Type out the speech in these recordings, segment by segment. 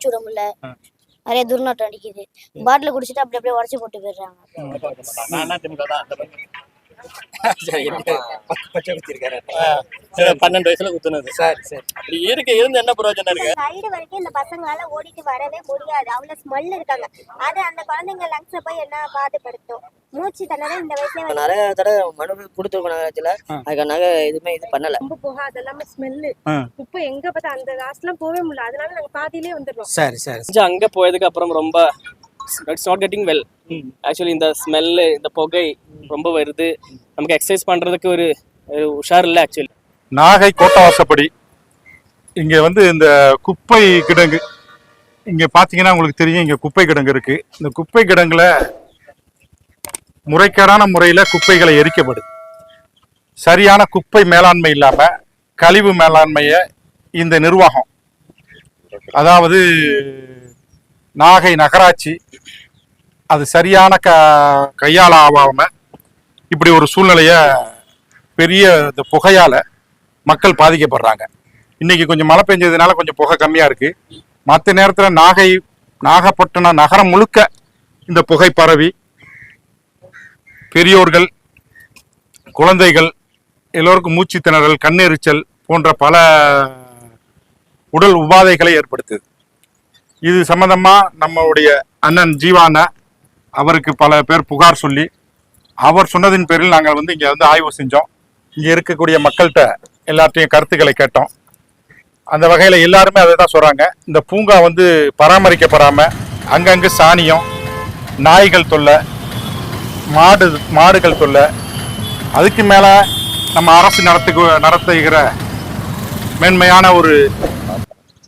மூச்சு விட முடியல. நிறைய துர்நாற்றம் அடிக்குது. பாட்டில் குடிச்சிட்டு அப்படி அப்படியே உடச்சி போட்டு போயிடுறாங்க. பச்சை குத்திருக்காரு. பன்னெண்டு வயசுல குத்துனது. சரி சரி. அப்படி இருக்கு இருந்து என்ன பிரயோஜனம் இருக்கு? சைடு வரைக்கும் இந்த பசங்களால ஓடிட்டு வரவே முடியாது. அவ்வளவு ஸ்மெல் இருக்காங்க. அது அந்த குழந்தைங்க லங்ஸ போய் என்ன பாதுபடுத்தும் மூச்சு திணறல் இந்த வயசுல வந்து நிறைய தடவை மனு கொடுத்துருக்கோம் நகராட்சியில அதுக்காக எதுவுமே இது பண்ணல. ரொம்ப புகை அதெல்லாமே ஸ்மெல்லு. குப்பை எங்க பார்த்தா அந்த லாஸ்ட்லாம் போகவே முடியல. அதனால நாங்க பாதியிலே வந்துடுறோம். சரி அங்கே போயதுக்கு அப்புறம் ரொம்ப it's not getting well actually இந்த ஸ்மெல்லு இந்த புகை ரொம்ப வருது. நமக்கு எக்ஸசைஸ் பண்ணுறதுக்கு ஒரு ஒரு உஷார் இல்லை ஆக்சுவலி நாகை கோட்டவாசப்படி. இங்க வந்து இந்த குப்பை கிடங்கு. இங்க பாத்தீங்கன்னா உங்களுக்கு தெரியும் இங்க குப்பை கிடங்கு இருக்கு. இந்த குப்பை கிடங்குல முறைகேடான முறையில குப்பைகளை எரிக்கப்படுது. சரியான குப்பை மேலாண்மை இல்லாம கழிவு மேலாண்மைய இந்த நிர்வாகம் அதாவது நாகை நகராட்சி அது சரியான க கையாளாவாம இப்படி ஒரு சூழ்நிலைய பெரிய இந்த புகையால மக்கள் பாதிக்கப்படுறாங்க. இன்னைக்கு கொஞ்சம் மழை பெஞ்சதுனால கொஞ்சம் புகை கம்மியா இருக்கு. மற்ற நேரத்தில் நாகை நாகப்பட்டினம் நகரம் முழுக்க இந்த புகை பரவி பெரியோர்கள் குழந்தைகள் எல்லோருக்கும் மூச்சு திணறல் கண்ணெரிச்சல் போன்ற பல உடல் உபாதைகளை ஏற்படுத்துது. இது சம்மந்தமாக நம்மளுடைய அண்ணன் ஜீவான அவருக்கு பல பேர் புகார் சொல்லி அவர் சொன்னதின் பேரில் நாங்கள் வந்து இங்கே வந்து ஆய்வு செஞ்சோம். இங்கே இருக்கக்கூடிய மக்கள்கிட்ட எல்லாத்தையும் கருத்துக்களை கேட்டோம். அந்த வகையில் எல்லாருமே அதை தான் சொல்கிறாங்க இந்த பூங்கா வந்து பராமரிக்கப்படாமல் அங்கங்கே சாணியம் நாய்கள் தொல்லை மாடு மாடுகள் தொல்லை அதுக்கு மேலே நம்ம அரசு நடத்து நடத்துகிற மேன்மையான ஒரு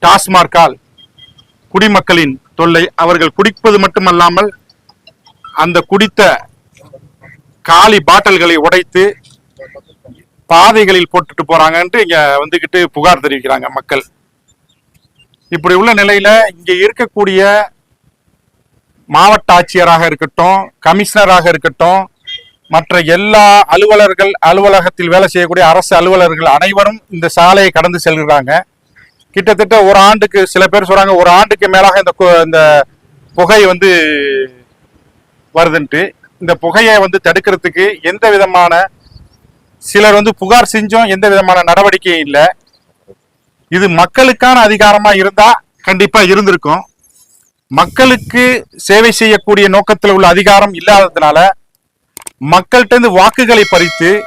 டாஸ்மார்க்கால் குடிமக்களின் தொல்லை அவர்கள் குடிப்பது மட்டுமல்லாமல் அந்த குடித்த காலி பாட்டில்களை உடைத்து பாதைகளில் போட்டுட்டு போறாங்கன்ட்டு இங்க வந்துகிட்டு புகார் தெரிவிக்கிறாங்க மக்கள். இப்படி உள்ள நிலையில இங்க இருக்கக்கூடிய மாவட்ட ஆட்சியராக இருக்கட்டும் கமிஷனராக இருக்கட்டும் மற்ற எல்லா அலுவலர்கள் அலுவலகத்தில் வேலை செய்யக்கூடிய அரசு அலுவலர்கள் அனைவரும் இந்த சாலையை கடந்து செல்கிறாங்க. கிட்டத்தட்ட ஒரு ஆண்டுக்கு சில பேர் சொல்றாங்க ஒரு ஆண்டுக்கு மேலாக இந்த கு- இந்த புகை வந்து வருதுன்ட்டு. இந்த புகையை வந்து தடுக்கிறதுக்கு எந்த விதமான சிலர் வந்து புகார் செஞ்சோம் எந்த விதமான நடவடிக்கையும் இல்லை. இது மக்களுக்கான அதிகாரமா இருந்தா கண்டிப்பா இருந்திருக்கும். மக்களுக்கு சேவை செய்யக்கூடிய நோக்கத்தில் உள்ள அதிகாரம் இல்லாததுனால மக்கள்கிட்ட இருந்து வாக்குகளை பறித்து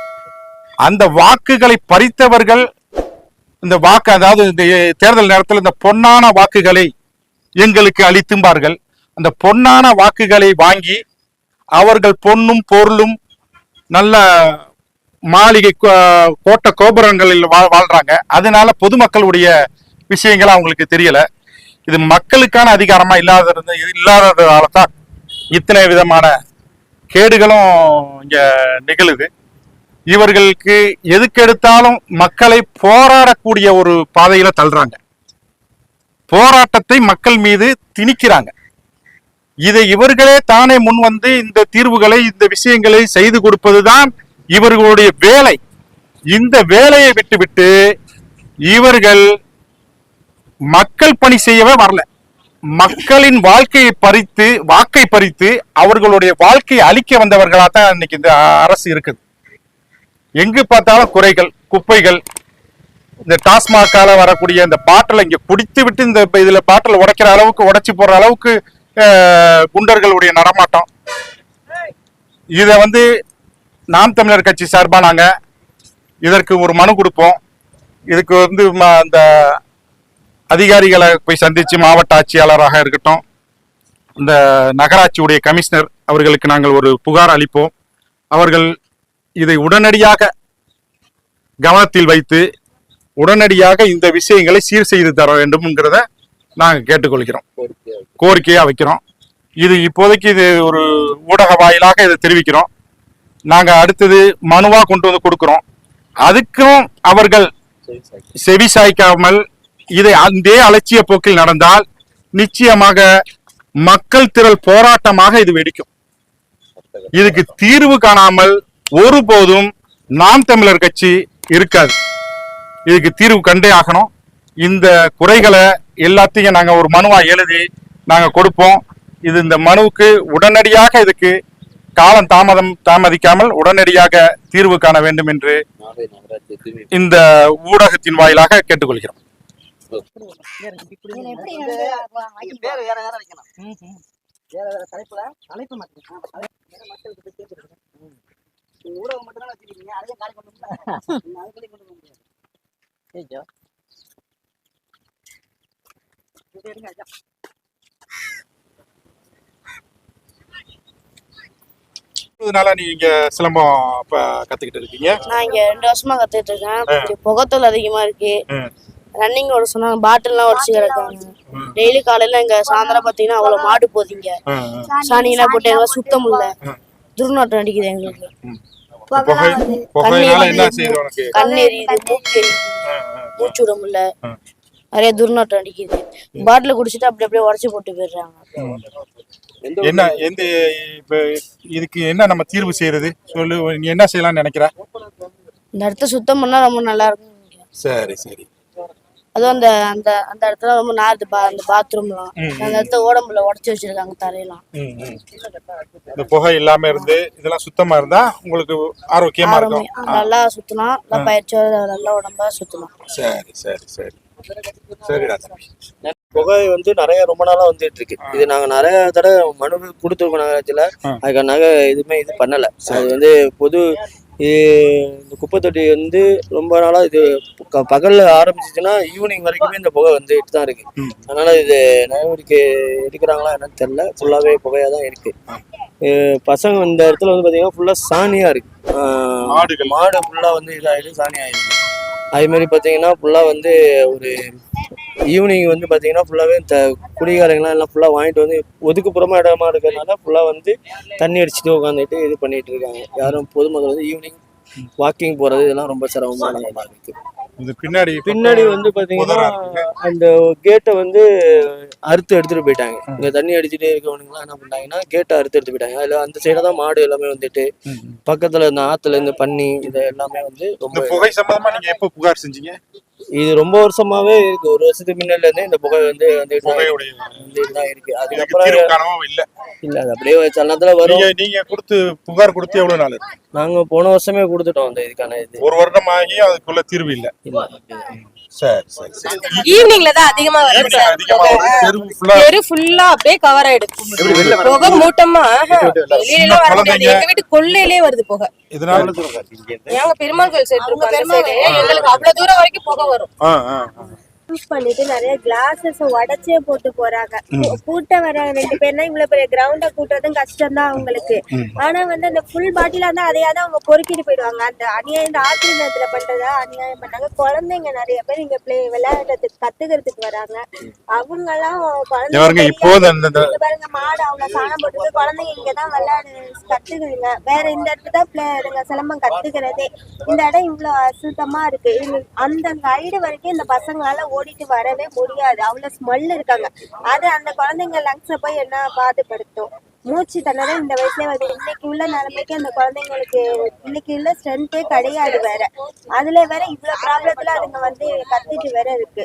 அந்த வாக்குகளை பறித்தவர்கள் இந்த வாக்கு அதாவது இந்த தேர்தல் நேரத்தில் இந்த பொன்னான வாக்குகளை எங்களுக்கு அளித்தும்பார்கள். அந்த பொன்னான வாக்குகளை வாங்கி அவர்கள் பொன்னும் பொருளும் நல்ல மாளிகை கோ- கோட்டை கோபுரங்களில் வா- வாழ்றாங்க. அதனால பொதுமக்களுடைய விஷயங்கள் அவங்களுக்கு தெரியல. இது மக்களுக்கான அதிகாரமா இல்லாத இருந்த- இல்லாததால தான் இத்தனை விதமான கேடுகளும் இங்க நிகழுது. இவர்களுக்கு எதுக்கெடுத்தாலும் மக்களை போராடக்கூடிய ஒரு பாதையில தள்ளுறாங்க. போராட்டத்தை மக்கள் மீது திணிக்கிறாங்க. இதை இவர்களே தானே முன் வந்து இந்த தீர்வுகளை இந்த விஷயங்களை செய்து கொடுப்பதுதான் இவர்களுடைய வேலை. இந்த வேலையை விட்டுவிட்டு இவர்கள் மக்கள் பணி செய்யவே வரல. மக்களின் வாழ்க்கையை பறித்து வாக்கை பறித்து அவர்களுடைய வாழ்க்கையை அழிக்க வந்தவர்களாக தான் இன்னைக்கு இந்த அரசு இருக்குது. எங்கு பார்த்தாலும் குறைகள் குப்பைகள். இந்த டாஸ்மாகால வரக்கூடிய இந்த பாட்டில் இங்க குடித்து விட்டு இந்த இதுல பாட்டில் உடைக்கிற அளவுக்கு உடைச்சு போடுற அளவுக்கு குண்டர்களுடைய நடமாட்டம். இதை வந்து நாம் தமிழர் கட்சி சார்பாக நாங்கள் இதற்கு ஒரு மனு கொடுப்போம். இதுக்கு வந்து ம- அந்த அதிகாரிகளை போய் சந்திச்சு மாவட்ட ஆட்சியாளராக இருக்கட்டும். இந்த நகராட்சியுடைய கமிஷனர் அவர்களுக்கு நாங்கள் ஒரு புகார் அளிப்போம். அவர்கள் இதை உடனடியாக கவனத்தில் வைத்து உடனடியாக இந்த விஷயங்களை சீர் செய்து தர வேண்டும்ங்கிறத நாங்கள் கேட்டுக்கொள்கிறோம். கோரிக்கையாக வைக்கிறோம். இது இப்போதைக்கு இது ஒரு ஊடக வாயிலாக இதை தெரிவிக்கிறோம். நாங்கள் அடுத்தது மனுவாக கொண்டு வந்து கொடுக்குறோம். அதுக்கும் அவர்கள் செவி சாய்க்காமல் இதை அந்தே அலட்சிய போக்கில் நடந்தால் நிச்சயமாக மக்கள் திரள் போராட்டமாக இது வெடிக்கும். இதுக்கு தீர்வு காணாமல் ஒருபோதும் நாம் தமிழர் கட்சி இருக்காது. இதுக்கு தீர்வு கண்டே ஆகணும். இந்த குறைகளை எல்லாத்தையும் நாங்கள் ஒரு மனுவா எழுதி நாங்கள் கொடுப்போம். இது இந்த மனுவுக்கு உடனடியாக இதுக்கு காலம் தாமதம் தாமதிக்காமல் உடனடியாக தீர்வு காண வேண்டும் என்று இந்த ஊடகத்தின் வாயிலாக கேட்டுக்கொள்கிறோம். பேர் வேற வேற வைக்கணும் வேற வேற தலைப்புல அழைப்பு மாட்டேன் ஊடகம் மட்டும் தான் வச்சிருக்கீங்க? அதையும் காலி கொண்டு போகல அதுக்குள்ளே கொண்டு போக முடியாது. ஐயோ. இது இருங்க ஐயா. இதனால நீங்க சிலம்பம் இப்ப கத்துக்கிட்டு இருக்கீங்க. நான் இங்க ரெண்டு வருஷமா கத்துட்டு இருக்கேன். புகைத்தல் அதிகமா இருக்கு. ம். ரன்னிங் ஓட சொன்னாங்க பாட்டில்லாம் உடச்சு கிடக்காங்க. டெய்லி காலையில இங்க சாயந்தரம் பாத்தீங்கன்னா அவ்வளவு மாடு போதீங்க. சாணியெல்லாம் போட்டு எங்களை சுத்தம் இல்ல துர்நாற்றம் அடிக்குது எங்களுக்கு. புகை புகையினால என்ன செய்யுது உனக்கு? மூச்சு விட முடியல. நிறைய துர்நாற்றம் அடிக்குது. பாட்டில் குடிச்சிட்டு அப்படி அப்படியே உடச்சு போட்டு போயிடுறாங்க. என்ன எந்த இப்ப இதுக்கு என்ன நம்ம தீர்வு செய்யறது? சொல்லு நீ என்ன செய்யலாம்னு நினைக்கிற? இந்த இடத்த சுத்தம் பண்ணா ரொம்ப நல்லா இருக்கும். சரி சரி. அதுவும் அந்த அந்த அந்த இடத்துல ரொம்ப நாருது பா அந்த பாத்ரூம்லாம் அந்த இடத்த ஓடம்புல உடச்சி வச்சிருக்காங்க தரையெல்லாம். இந்த புகை இல்லாம இருந்து இதெல்லாம் சுத்தமா இருந்தா உங்களுக்கு ஆரோக்கியமா இருக்கும். நல்லா சுத்தலாம் நல்லா பயிற்சியோட நல்லா உடம்பா சுத்தலாம் சரி சரி சரி. சரிடா புகை வந்து நிறைய ரொம்ப நாளா வந்துட்டு இருக்கு. இது நாங்க நிறைய தடவை மனு கொடுத்துருக்கோம் நகராட்சியில. ஆ. அதுக்கான நகை எதுவுமே இது பண்ணல. அது வந்து பொது இந்த குப்பை தொட்டி வந்து ரொம்ப நாளா இது பகல்ல ஆரம்பிச்சிச்சுன்னா ஈவினிங் வரைக்குமே இந்த புகை வந்துட்டு தான் இருக்கு. அதனால இது நடவடிக்கை எடுக்கிறாங்களா என்னன்னு தெரியல. ஃபுல்லாவே புகையா தான் இருக்கு. பசங்க இந்த இடத்துல வந்து பாத்தீங்கன்னா ஃபுல்லா சாணியா இருக்கு. மாடுகள். மாடு ஃபுல்லா வந்து இதாயிடுது சாணி ஆயிடுது அதே மாதிரி பாத்தீங்கன்னா ஃபுல்லா வந்து ஒரு ஈவினிங் வந்து பாத்தீங்கன்னா ஃபுல்லாவே இந்த குடிகாரங்களாம் எல்லாம் ஃபுல்லா வாங்கிட்டு வந்து ஒதுக்குப்புறமா இடமா இருக்கிறதுனால ஃபுல்லா வந்து தண்ணி அடிச்சுட்டு உட்காந்துட்டு இது பண்ணிட்டு இருக்காங்க. யாரும் பொதுமக்கள் வந்து ஈவினிங் வாக்கிங் போறது இதெல்லாம் ரொம்ப சிரமமானதா இருக்கு இந்த பின்னாடி பின்னாடி வந்து இருக்கு. அந்த கேட்டை வந்து அறுத்து எடுத்துட்டு போயிட்டாங்க. இங்க தண்ணி அடிச்சுட்டே இருக்கவனுங்களாம் என்ன பண்ணிட்டாங்கன்னா கேட்டை அறுத்து எடுத்து போயிட்டாங்க. அதுல அந்த சைடு தான் மாடு எல்லாமே வந்துட்டு. பக்கத்துல இந்த ஆத்துல இருந்து பண்ணி இது எல்லாமே வந்து இந்த ரொம்ப புகை சம்பந்தமா நீங்க எப்போ புகார் செஞ்சீங்க? இது ரொம்ப வருஷமாவே இருக்கு. ஒரு வருஷத்துக்கு முன்னாடில இருந்தே இந்த புகை வந்து வந்துட்டு தான் புகையுடைய வந்துட்டு தான் இருக்கு. அதுக்கப்புறம் இல்ல. இல்ல அது அப்படியே சலனத்துல வரும். நீங்க நீங்க கொடுத்து புகார் கொடுத்து எவ்வளவு நாள்? நாங்க போன வருஷமே கொடுத்துட்டோம் அந்த இதுக்கான இது. ஒரு வருடம் ஆகி அதுக்குள்ள தீர்வு இல்ல இல்ல. சரி சரி சரி ஈவினிங்ல தான் அதிகமா சார் ஃபுல்லா தெரு ஃபுல்லா அப்படியே கவர் ஆயிடுது. புகை மூட்டமா? வெளியில வர முடியாது. எங்க வீட்டு கொள்ளையிலே வருது புகை. இதனால எங்க பெருமாள் கோயில் சைடு இருக்கும். எங்களுக்கு அவ்வளவு தூரம் வரைக்கும் புகை வரும். யூஸ் பண்ணிட்டு நிறைய கிளாஸஸ் உடைச்சே போட்டு போறாங்க. கூட்ட வர ரெண்டு பேர்னா இவ்வளவு பெரிய கிரவுண்ட கூட்டுறதும் கஷ்டம் தான் அவங்களுக்கு ஆனா வந்து அந்த ஃபுல் பாட்டில இருந்தா அதையாவது அவங்க பொறுக்கிட்டு போயிடுவாங்க. அந்த அநியாயம் இந்த ஆத்திர நேரத்துல பண்றதா அநியாயம் பண்ணாங்க. குழந்தைங்க நிறைய பேர் இங்க பிளே விளையாடுறதுக்கு கத்துக்கிறதுக்கு வராங்க. அவங்க எல்லாம் இங்க பாருங்க மாடு அவங்க சாணம் போட்டு குழந்தைங்க இங்கதான் விளையாடு கத்துக்குதுங்க. வேற இந்த இடத்துல தான் பிள்ளை இதுங்க சிலம்பம் கத்துக்கிறதே. இந்த இடம் இவ்வளவு அசுத்தமா இருக்கு. அந்த சைடு வரைக்கும் இந்த பசங்களால ஓடிட்டு வரவே முடியாது. அவ்வளவு ஸ்மெல் இருக்காங்க. அது அந்த குழந்தைங்க லங்ஸ போய் என்ன பாதுபடுத்தும் மூச்சு தன்னதான் இந்த வயசுல வருது. இன்னைக்கு உள்ள நிலைமைக்கு அந்த குழந்தைங்களுக்கு இன்னைக்கு உள்ள ஸ்ட்ரென்த்தே கிடையாது வேற. அதுல வேற இவ்வளவு ப்ராப்ளத்துல அதுங்க வந்து கத்திட்டு வேற இருக்கு.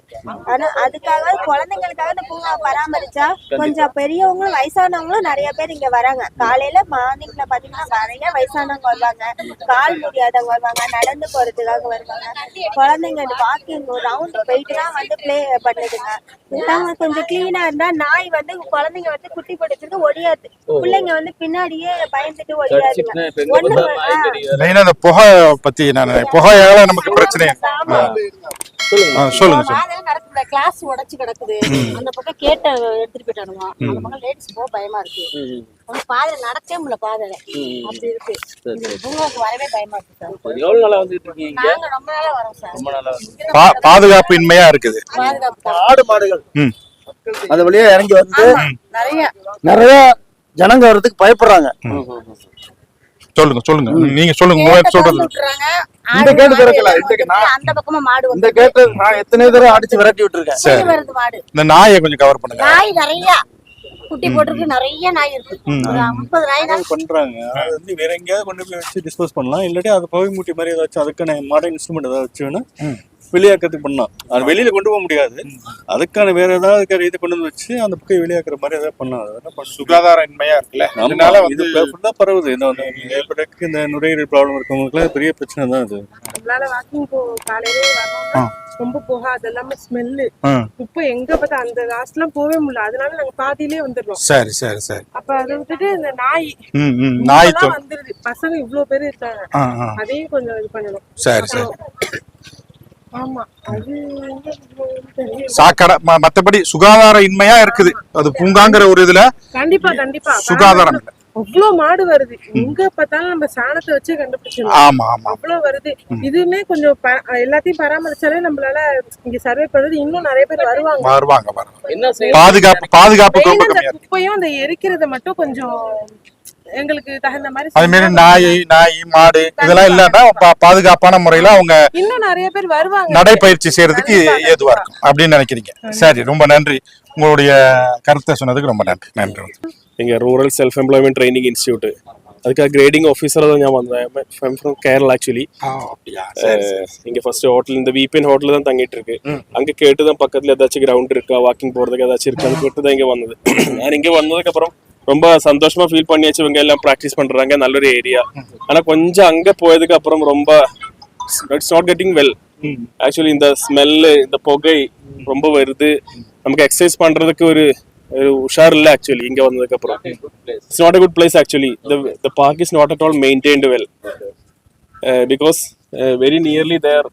ஆனா அதுக்காக குழந்தைங்களுக்காக இந்த பூங்கா பராமரிச்சா கொஞ்சம் பெரியவங்களும் வயசானவங்களும் நிறைய பேர் இங்க வராங்க. காலையில மார்னிங்ல பாத்தீங்கன்னா நிறைய வயசானவங்க வருவாங்க. கால் முடியாதவங்க வருவாங்க. நடந்து போறதுக்காக வருவாங்க. குழந்தைங்க வாக்கிங் ரவுண்ட் போயிட்டு தான் வந்து ப்ளே பண்ணுதுங்க. கொஞ்சம் கிளீனா இருந்தா நாய் வந்து குழந்தைங்க வந்து குட்டி போட்டுட்டு ஒடியாது. பிள்ளைங்க வந்து பின்னாடியே பயந்துட்டு. மெயினா இந்த புகை பத்தி நான் புகையால நமக்கு பிரச்சனை சொல்லுங்க. நடக்குது கிளாஸ் உடைச்சு கிடக்குது. அந்த பக்கம் கேட்ட எடுத்துட்டு போயிட்டானுங்க அந்த பக்கம் லேடிஸ் போக பயமா இருக்கு. பாதையில நடக்கவே முடியல பாதையில அப்படி இருக்கு. பூங்காவுக்கு வரவே பயமா இருக்கு சார். எவ்வளவு நாளா வந்துட்டு இருக்கீங்க நாங்க ரொம்ப நாளா வரோம் சார். ரொம்ப நாளா வந்து பா- பாதுகாப்பு இன்மையா இருக்குது. ஆடு மாடுகள். ம். அது வழியா இறங்கி வந்து நிறைய. நிறைய ஜனங்க வர்றதுக்கு பயப்படுறாங்க. சொல்லுங்க சொல்லுங்க. நீங்க சொல்லுங்க உங்க சொல்றது. இந்த கேட்டு திறக்கல. நான் அந்த பக்கமா மாடு இந்த கேட்டு நான் எத்தனை தடவை அடிச்சு விரட்டி விட்டுருக்கேன். சரி. வருது மாடு. இந்த நாயை கொஞ்சம் கவர் பண்ணுங்க. நாய் நிறைய. குட்டி போட்டிருக்கு நிறைய நாய் இருக்கு. முப்பது நாய் தான். பண்றாங்க? அது வந்து வேற எங்கேயாவது கொண்டு போய் வச்சு டிஸ்போஸ் பண்ணலாம். இல்லாட்டி அது புகை மூட்டி மாதிரி ஏதாச்சும் அதுக்கான மாடர்ன் இன்ஸ்ட்ருமெண்ட் ஏதாவது வச்சுன்னா வெளியாக்கிறதுக்கு பண்ணலாம் அது வெளியில கொண்டு போக முடியாது. அதுக்கான வேற ஏதாவது இருக்கிற இதை கொண்டு வந்து வச்சு அந்த புக்கை வெளியாக்குற மாதிரி ஏதாவது பண்ணலாம் அதெல்லாம் சுகாதார இன்மையா இருக்குல்ல? அதனால வந்து ஃபுல்லா பரவுது. இந்த இந்த நுரையீரல் ப்ராப்ளம் இருக்கவங்களுக்கு பெரிய பிரச்சனை தான் இது நம்மளால வாக்கிங் போ காலையிலே வரோம்னா ரொம்ப புகை அது இல்லாம ஸ்மெல்லு ஆ. இப்போ எங்க பார்த்தா அந்த லாஸ்ட்லாம் போவே முடியல. அதனால நாங்க பாதியிலே வந்துடுறோம். சரி சரி சரி. அப்ப அதை விட்டுட்டு இந்த நாய். நாய் வந்துருது. பசங்க இவ்ளோ பேர் இருக்காங்க. அதையும் கொஞ்சம் இது பண்ணணும். சரி சரி ஆமா அது எங்க தெரியல. சாக்கடை மத்தபடி சுகாதார இன்மையா இருக்குது. அது பூங்காங்கிற ஒரு இதுல கண்டிப்பா கண்டிப்பா. சுகாதாரம். அவ்வளவு மாடு வருது. எங்க பார்த்தாலும் நம்ம சாணத்தை வச்சு கண்டுபிடிச்சிடலாம். ஆமா ஆமா. அவ்வளவு வருது. இதுவுமே கொஞ்சம் எல்லாத்தையும் பராமரிச்சாலே நம்மளால இங்க சர்வே பண்றது இன்னும் நிறைய பேர் வருவாங்க. வருவாங்க வருவாங்க. என்ன செய்ய பாதுகாப்பு பாதுகாப்பு குப்பையும் அந்த எரிக்கிறத மட்டும் கொஞ்சம் எங்களுக்கு தகுந்த மாதிரி அது செஞ்சா நாய் நாய் மாடு இதெல்லாம் இல்லாட்டா பா- பாதுகாப்பான முறையில அவங்க இன்னும் நிறைய பேர் வருவாங்க. நடைப்பயிற்சி செய்யறதுக்கு ஏதுவா இருக்கும் அப்படின்னு நினைக்கிறீங்க. சரி ரொம்ப நன்றி. உங்களுடைய கருத்தை சொன்னதுக்கு ரொம்ப நன்றி. நன்றி. இங்கே rural self employment training institute அதுக்காக கிரேடிங் ஆஃபீஸராக தான் ഞാൻ வந்தேன் ஃப்ரம் ஃப்ரம் கேரளா ஆக்சுவலி அப்படியா? இங்கே ஃபர்ஸ்ட் ஹோட்டல் இந்த விபிஎன் ஹோட்டலில் தான் தங்கிட்டு இருக்கு அங்கே கேட்டு தான் பக்கத்தில் ஏதாச்சும் கிரவுண்ட் இருக்கா வாக்கிங் போகிறதுக்கு ஏதாச்சும் இருக்கான்னு கேட்டு தான் இங்கே வந்தது. நான் இங்கே வந்ததுக்கப்புறம் ரொம்ப சந்தோஷமா ஃபீல் பண்ணியாச்சு. இவங்க எல்லாம் ப்ராக்டிஸ் பண்றாங்க. நல்ல ஒரு ஏரியா ஆனா கொஞ்சம் அங்க போயதுக்கு அப்புறம் ரொம்ப it's not getting well actually இந்த ஸ்மெல்லு இந்த புகை ரொம்ப வருது. நமக்கு எக்ஸசைஸ் பண்றதுக்கு ஒரு ஒரு உஷார் இல்ல ஆக்சுவலி இங்க வந்ததுக்கு அப்புறம். It's not a good place actually the park is not at all maintained well because very nearly there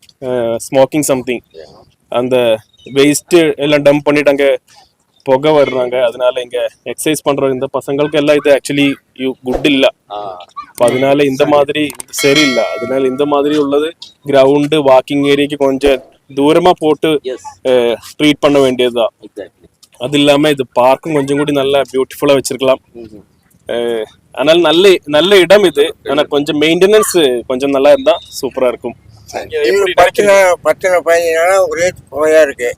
smoking something அந்த வேஸ்ட் எல்லாம் டம்ப் பண்ணிட்டு அங்க புகை வர்றாங்க. அதனால இங்க எக்ஸசைஸ் பண்ற இந்த பசங்களுக்கு எல்லாம் இது ஆக்சுவலி யூ குட் இல்ல. அப்ப அதனால இந்த மாதிரி சரியில்லை. அதனால இந்த மாதிரி உள்ளது கிரவுண்டு வாக்கிங் ஏரியாக்கு கொஞ்சம் தூரமா போட்டு ட்ரீட் பண்ண வேண்டியதுதான் அது இல்லாம இது பார்க்கும் கொஞ்சம் கூட நல்லா பியூட்டிஃபுல்லா வச்சிருக்கலாம். அதனால நல்ல நல்ல இடம் இது. ஆனா கொஞ்சம் மெயின்டெனன்ஸ் கொஞ்சம் நல்லா இருந்தா சூப்பரா இருக்கும். பத்து நாள் பத்து நாள் பதினஞ்சு நாளா ஒரே புகையா இருக்கு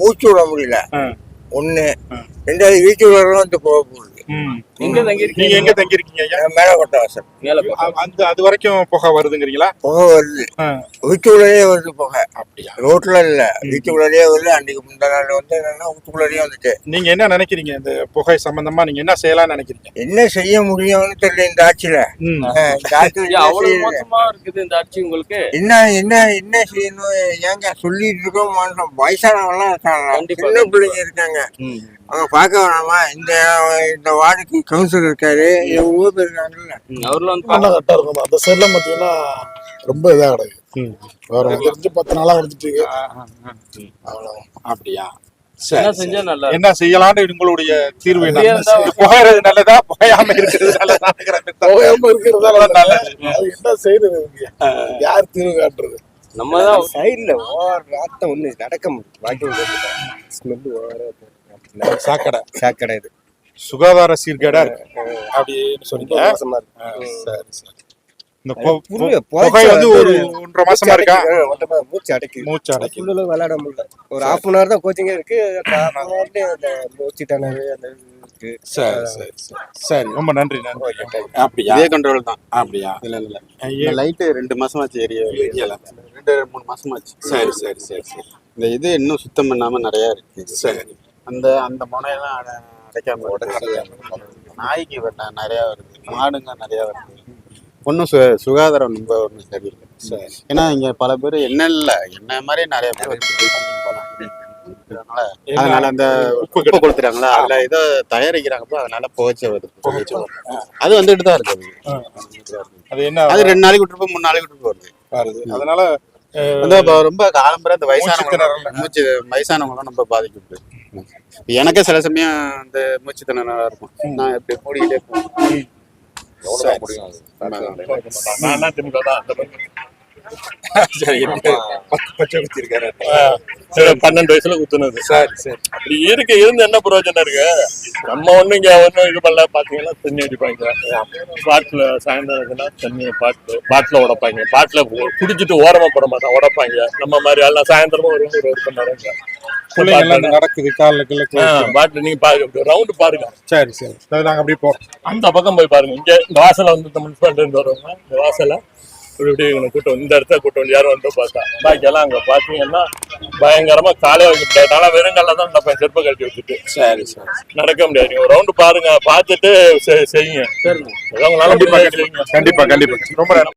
மூச்சு விட முடியல. ஒன்று ரெண்டாவது வீட்டுல வந்து போக போகுது. எங்க தங்கி நீங்க எங்க தங்கி இருக்கீங்க ஐயா மேல கொட்ட வாசல் அந்த அது வரைக்கும் புகை வருதுங்கிறீங்களா? புகை வருது. வீட்டுக்குள்ளேயே வருது புகை. அப்படியா? ரோட்ல இல்ல. வீட்டுக்குள்ளேயே வருது. அன்னைக்கு முந்தா நாள் வந்து என்னன்னா வீட்டுக்குள்ளேயே வந்துட்டு. நீங்க என்ன நினைக்கிறீங்க? இந்த புகை சம்பந்தமா நீங்க என்ன செய்யலாம்னு நினைக்கிறீங்க? என்ன செய்ய முடியும்னு தெரியல இந்த ஆட்சியில. இந்த ஆட்சியில அவ்வளவு? மோசமா இருக்குது இந்த ஆட்சி உங்களுக்கு? என்ன என்ன என்ன செய்யணும்? ஏங்க சொல்லிட்டு இருக்கோம் மாட்டோம் வயசானவங்க எல்லாம் இருக்காங்க சின்ன பிள்ளைங்க இருக்காங்க. அவங்க பார்க்க வேணாமா? இந்த இந்த வார்டுக்கு கவுன்சிலர் இருக்காரு. எவ்வளோ பேர் இருக்காங்கல்ல அவர்ல வந்து நல்லா கரெக்டாக இருக்கும். அந்த சைட்லாம் பார்த்தீங்கன்னா ரொம்ப இதாக கிடக்கு வேற தெரிஞ்சு பத்து நாளாக வந்துட்டு இருக்கு. அவ்வளோ அப்படியா? என்ன செஞ்சா நல்லா என்ன செய்யலாம்னு உங்களுடைய தீர்வு புகையிறது நல்லதா? புகையாம இருக்கிறது. இருக்கிறதால நல்லது அது என்ன செய்யறது? யார் தீர்வு காட்டுறது நம்ம தான் சைடில் ஓர நாட்டம் ஒன்று நடக்க முடியும் ஓர சாக்கடை. சாக்கடை இது. சுகாதார சீர்கேடா இருக்கு. அப்படின்னு சொன்னீங்க. சரி சரி. இந்த புகை வந்து ஒரு ஒன்றரை மாசமா இருக்கா? மூச்சு அடைக்குது. மூச்சு ஃபுல்லு விளையாட முடியல. ஒரு ஹாஃப் அன் ஹவர் தான் கோச்சிங்கே இருக்கு. மூச்சு திணறு அந்த சரி சரி சரி. சரி ரொம்ப நன்றி நன்றி. அப்படியா? இதே கண்ட்ரோல் தான். அப்படியா? இல்ல இல்ல லைட்டு ரெண்டு மாசமாச்சு எரியல ரெண்டு மூணு மாசமாச்சு சரி சரி சரி சரி. இந்த இது இன்னும் சுத்தம் பண்ணாம நிறைய இருக்கு. சரி. அந்த அந்த முனையெல்லாம் அடைக்காம உடனே நாய்க்கு வெட்ட நிறைய வருது. மாடுங்க நிறைய வருது. ஒன்றும் சு சுகாதாரம் ரொம்ப ஒன்றும் சரியில்லை. சரி. ஏன்னா இங்க பல பேர் என்ன இல்ல என்ன மாதிரி நிறைய பேர் போறாங்க. அதனால அந்த உப்பு கொடுத்துறாங்களா அதுல ஏதோ தயாரிக்கிறாங்கப்போ அதனால புகைச்ச வருது. அது வந்துட்டு தான் இருக்குது அது என்ன அது ரெண்டு நாளைக்கு விட்டுருப்போம் மூணு நாளைக்கு விட்டுட்டு வருது. வருது. அதனால வந்து ரொம்ப காலம்பர இந்த மூச்சு வயசானவங்க திணறல்ல. மூச்சு வயசானவங்க ரொம்ப பாதிக்குது எனக்கே சில சமயம் இந்த மூச்சு திணறலா இருக்கும் நான் இப்படி மூடிக்கிட்டே போவேன். சரி பச்சை பன்னெண்டு வயசுல குத்துனது. சரி சரி. அப்படி இருக்கு இருந்து என்ன பிரயோஜனம் இருக்கு? நம்ம ஒண்ணும் இங்க ஒண்ணும் இது பண்ணல. பாத்தீங்கன்னா தண்ணி அடிப்பாங்க. பாட்டில் சாயந்தரம் இருக்குன்னா தண்ணி பாட்டில் பாட்டில் உடைப்பாங்க. பாட்டில் குடிச்சிட்டு ஓரமா போட மாட்டான் உடைப்பாங்க. நம்ம மாதிரி எல்லாம் சாயந்தரமா ஒரு ஒரு ஒரு மணி நேரம் நடக்குது காலில் கிழக்கு பாட்டில் நீங்க பாருங்க ரவுண்டு பாருங்க. சரி சரி. நாங்க அப்படியே போறோம் அந்த பக்கம் போய் பாருங்க. இங்க இந்த வாசல்ல வந்து இந்த முனிசிபாலிட்டி வருவாங்க. இந்த வாசல்ல இப்படி இப்படி இவனை கூட்டம் வந்து இந்த இடத்த கூட்டம் வந்து யாரும் வந்து பார்த்தா. பாக்கியெல்லாம் அங்க பாத்தீங்கன்னா பயங்கரமா காலைய வைக்க முடியாது ஆனா வெறுங்கால தான் நடப்பேன் செருப்பை கழட்டி வச்சுட்டு. சரி சரி. நடக்க முடியாது. நீங்க ஒரு ரவுண்டு பாருங்க பார்த்துட்டு செய்யுங்க. உங்களால கண்டிப்பா கண்டிப்பா. ரொம்ப நன்றி.